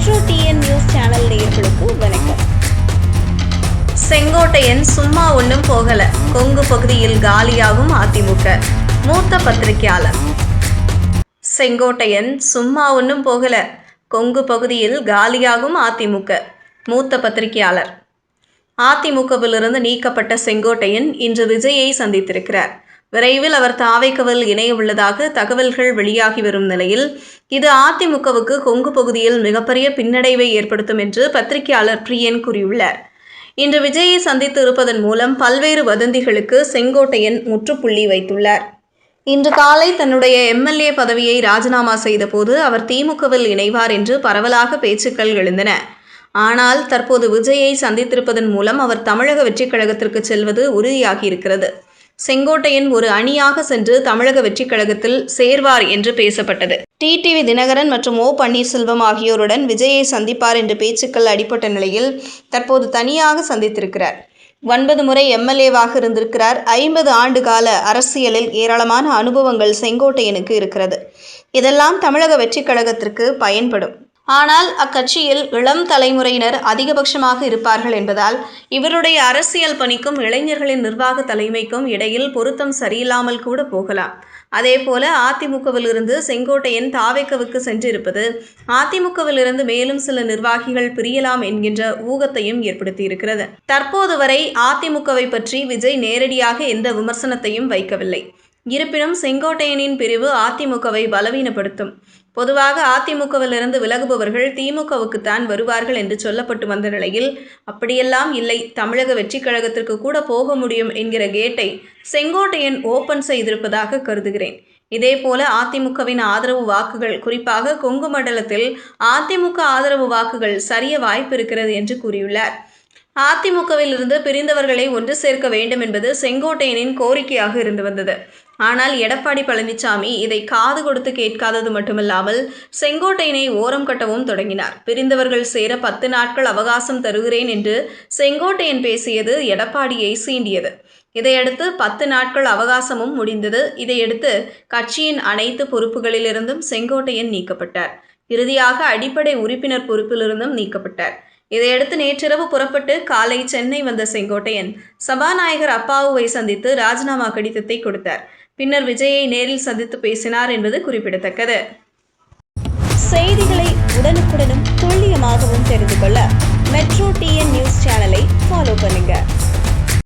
Metro TN news channel நேயர்களுக்கு வணக்கம். செங்கோட்டையன் சும்மா ஒன்றும் போகல. கொங்கு பகுதியில் காலியாகும் அதிமுக. மூத்த பத்திரிகையாளர். செங்கோட்டையன் சும்மா ஒன்றும் போகல. கொங்கு பகுதியில் காலியாகும் அதிமுக. மூத்த பத்திரிகையாளர். அதிமுகவிலிருந்து நீக்கப்பட்ட செங்கோட்டையன் இன்று விஜயை சந்தித்திருக்கிறார். விரைவில் அவர் தாவைக்கவில் இணைய உள்ளதாக தகவல்கள் வெளியாகி வரும் நிலையில் இது அதிமுகவுக்கு கொங்கு பகுதியில் மிகப்பெரிய பின்னடைவை ஏற்படுத்தும் என்று பத்திரிகையாளர் பிரியன் கூறியுள்ளார். இன்று விஜயை சந்தித்து இருப்பதன் மூலம் பல்வேறு வதந்திகளுக்கு செங்கோட்டையன் முற்றுப்புள்ளி வைத்துள்ளார். இன்று காலை தன்னுடைய எம்எல்ஏ பதவியை ராஜினாமா செய்தபோது அவர் திமுகவில் இணைவார் என்று பரவலாக பேச்சுக்கள் எழுந்தன. ஆனால் தற்போது விஜயை சந்தித்திருப்பதன் மூலம் அவர் தமிழக வெற்றிக் கழகத்திற்கு செல்வது உறுதியாகியிருக்கிறது. செங்கோட்டையன் ஒரு அணியாக சென்று தமிழக வெற்றிக் கழகத்தில் சேர்வார் என்று பேசப்பட்டது. டிடிவி தினகரன் மற்றும் ஓ. பன்னீர்செல்வம் ஆகியோருடன் விஜயை சந்திப்பார் என்று பேச்சுக்கள் அடிபட்ட நிலையில் தற்போது தனியாக சந்தித்திருக்கிறார். ஒன்பது முறை எம்எல்ஏவாக இருந்திருக்கிறார். ஐம்பது ஆண்டு கால அரசியலில் ஏராளமான அனுபவங்கள் செங்கோட்டையனுக்கு இருக்கிறது. இதெல்லாம் தமிழக வெற்றிக் கழகத்திற்கு பயன்படும். ஆனால் அக்கட்சியில் இளம் தலைமுறையினர் அதிகபட்சமாக இருப்பார்கள் என்பதால் இவருடைய அரசியல் பணிக்கும் இளைஞர்களின் நிர்வாக தலைமைக்கும் இடையில் பொருத்தம் சரியில்லாமல் கூட போகலாம். அதேபோல அதிமுகவிலிருந்து செங்கோட்டையன் தாவேக்கவுக்கு சென்றிருப்பது அதிமுகவிலிருந்து மேலும் சில நிர்வாகிகள் பிரியலாம் என்கின்ற ஊகத்தையும் ஏற்படுத்தியிருக்கிறது. தற்போது வரை அதிமுகவை பற்றி விஜய் நேரடியாக எந்த விமர்சனத்தையும் வைக்கவில்லை. இருப்பினும் செங்கோட்டையனின் பிரிவு அதிமுகவை பலவீனப்படுத்தும். பொதுவாக அதிமுகவிலிருந்து விலகுபவர்கள் திமுகவுக்குத்தான் வருவார்கள் என்று சொல்லப்பட்டு வந்த நிலையில் அப்படியெல்லாம் இல்லை. தமிழக வெற்றிக் கழகத்திற்கு கூட போக முடியும் என்கிற கேட்டை செங்கோட்டையன் ஓபன் செய்திருப்பதாக கருதுகிறேன். இதேபோல அதிமுகவின் ஆதரவு வாக்குகள் குறிப்பாக கொங்கு மண்டலத்தில் அதிமுக ஆதரவு வாக்குகள் சரிய வாய்ப்பு இருக்கிறது என்று கூறியுள்ளார். அதிமுகவில் இருந்து பிரிந்தவர்களை ஒன்று சேர்க்க வேண்டும் என்பது செங்கோட்டையனின் கோரிக்கையாக இருந்து வந்தது. ஆனால் எடப்பாடி பழனிசாமி இதை காது கொடுத்து கேட்காதது மட்டுமல்லாமல் செங்கோட்டையனை ஓரம் கட்டவும் தொடங்கினார். பிரிந்தவர்கள் சேர பத்து நாட்கள் அவகாசம் தருகிறேன் என்று செங்கோட்டையன் பேசியது எடப்பாடியை சீண்டியது. இதையடுத்து பத்து நாட்கள் அவகாசமும் முடிந்தது. இதையடுத்து கட்சியின் அனைத்து பொறுப்புகளிலிருந்தும் செங்கோட்டையன் நீக்கப்பட்டார். இறுதியாக அடிப்படை உறுப்பினர் பொறுப்பிலிருந்தும் நீக்கப்பட்டார். இதையடுத்து நேற்றிரவு புறப்பட்டு காலை சென்னை வந்த செங்கோட்டையன் சபாநாயகர் அப்பாவுவை சந்தித்து ராஜினாமா கடிதத்தை கொடுத்தார். பின்னர் விஜயை நேரில் சந்தித்து பேசினார் என்பது குறிப்பிடத்தக்கது. செய்திகளை உடனுக்குடனும்